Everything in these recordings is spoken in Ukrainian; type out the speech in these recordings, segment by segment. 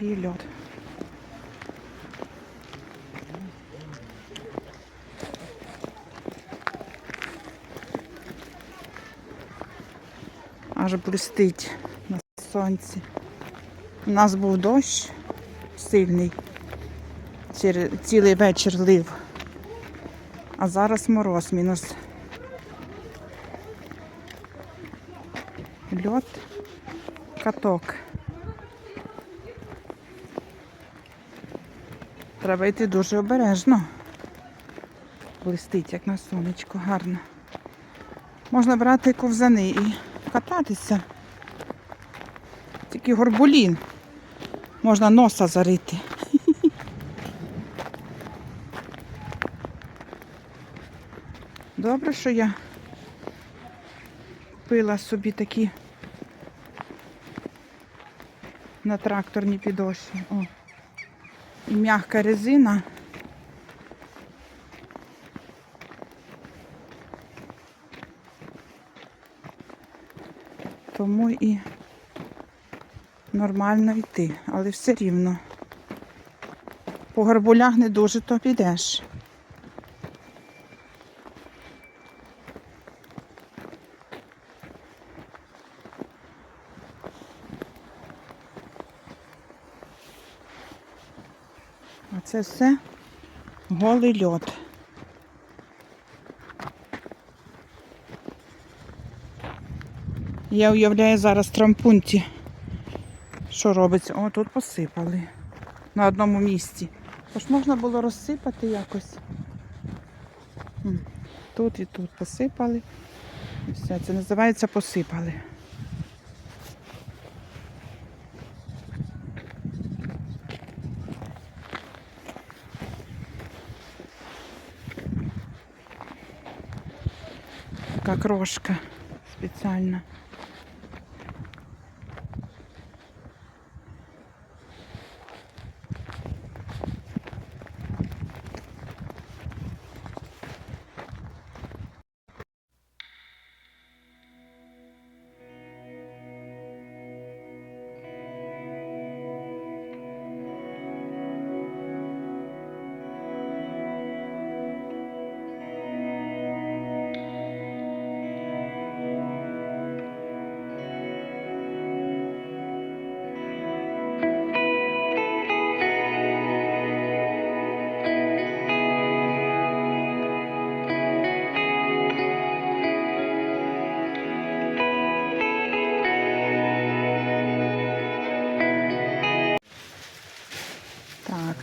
такий льод. Аж блистить на сонці. У нас був дощ сильний. Цілий вечір лив. А зараз мороз мінус. Льод, каток. Треба йти дуже обережно. Блистить, як на сонечку, гарно. Можна брати ковзани і кататися. Тільки горбулін. Можна носа зарити. Добре, що я купила собі такі на тракторній підошві. О. І м'яка резина. Тому і нормально йти, але все рівно. По горбулях не дуже то підеш. Це все голий льод. Я уявляю зараз в трампунті, що робиться. О, тут посипали на одному місці. Тож можна було розсипати якось. Тут і тут посипали. Все, це називається посипали. Така крошка спеціальна.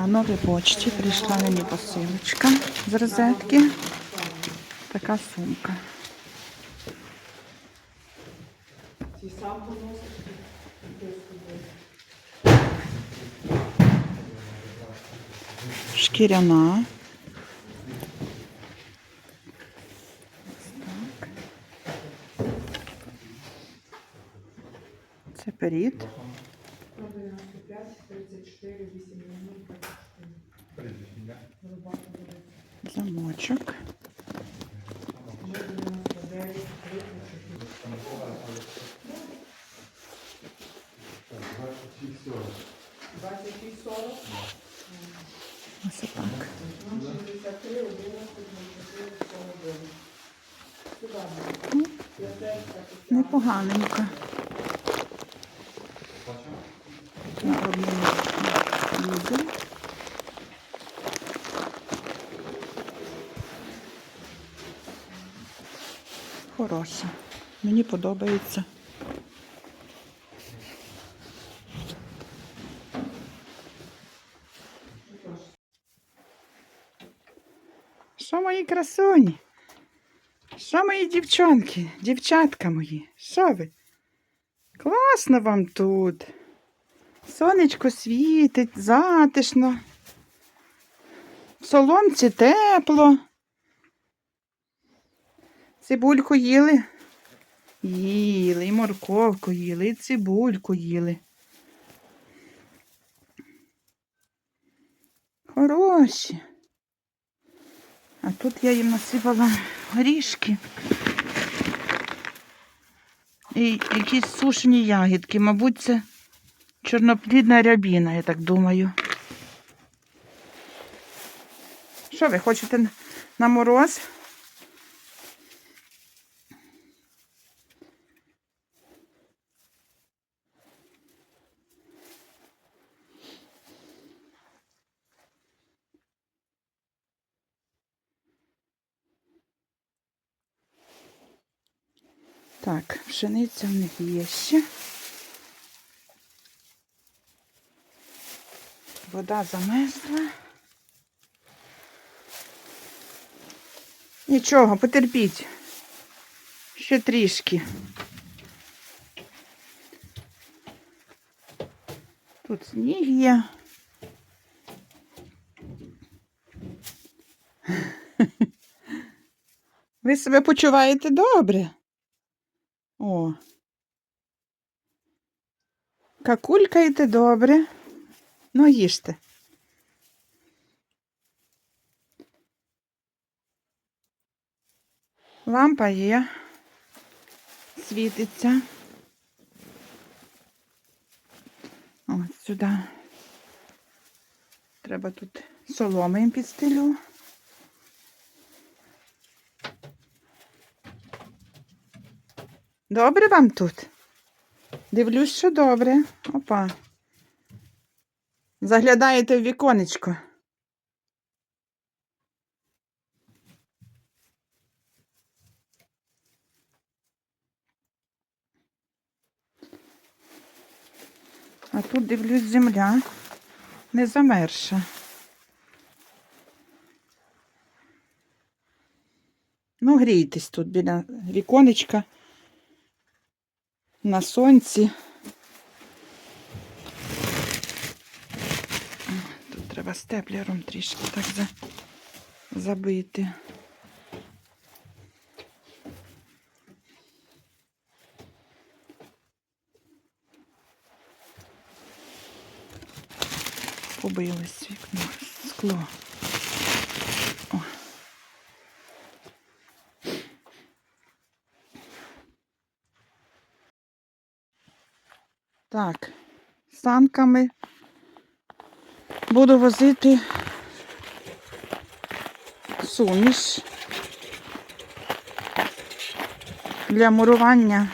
На новій почті прийшла мені посилочка з розетки. Така сумка. Шкіряна. Це перід. Замочок. Ось так. Непоганенько. На. Хороша. Мені подобається. Що мої красуні? Що мої дівчонки, дівчатка мої? Що ви? Класно вам тут. Сонечко світить, затишно. В соломці тепло. Цибульку їли? Їли, і морковку їли, і цибульку їли. Хороші. А тут я їм насипала горішки. І якісь сушені ягідки. Мабуть, це Чорноплідна рябіна, я так думаю. Що ви хочете на мороз? Так, пшениця в них є ще. Вода замерзла. Нічого, потерпіть. Ще трішки. Тут сніг є. Ви себе почуваєте добре? О. Какулькаєте добре. Ну, їжте. Лампа є. Світиться. От сюди. Треба тут соломи їм підстелю. Добре вам тут? Дивлюсь, що добре. Опа. Заглядаєте в віконечко. А тут дивлюсь земля не замерша. Ну, грійтесь тут біля віконечка на сонці. Тут треба степлером трішки так за, забити. Побилось вікно, скло. Так, санками буду возити суміш для мурування.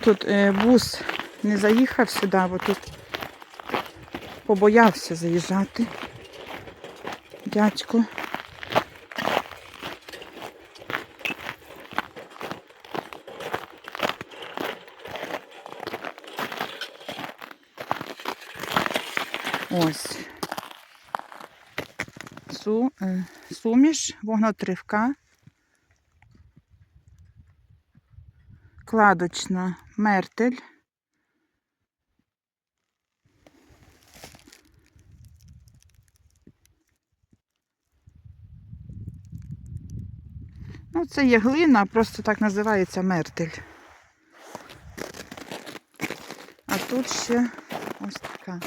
Тут е, бус не заїхав сюди, бо тут побоявся заїжджати. Дядько. Ось. Су, е, суміш, вогнотривка. Кладочна мертель. Ну, це є глина, просто так називається мертель. А тут ще ось така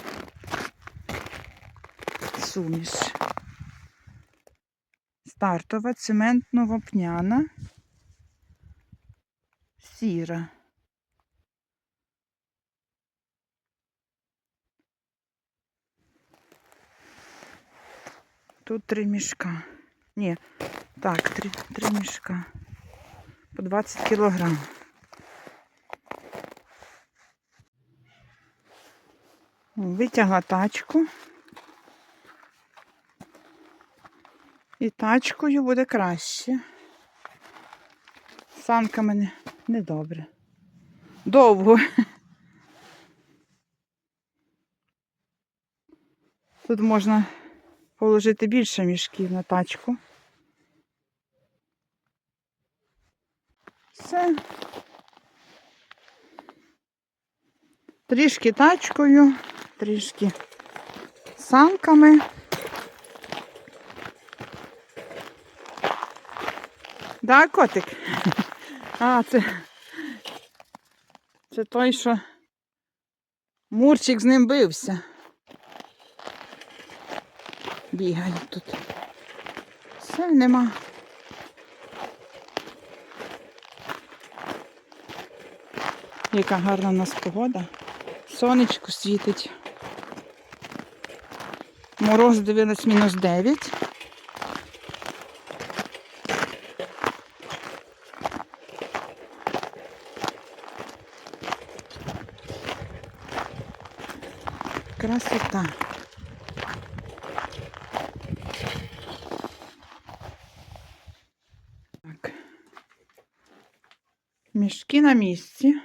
суміш. Стартова, цементно-вапняна, сіра. Тут три мішка. Ні, так, три, три мішка. По 20 кілограм. Витягла тачку. І тачкою буде краще. Санками не, не добре. Довго. Тут можна положити більше мішків на тачку. Все. Трішки тачкою, трішки санками. Да, котик? А, це, це той, що Мурчик з ним бився. Бігає тут. Все, нема. Яка гарна у нас погода. Сонечко світить. Мороз дивилась мінус 9. Красота. Так. Мішки на місці.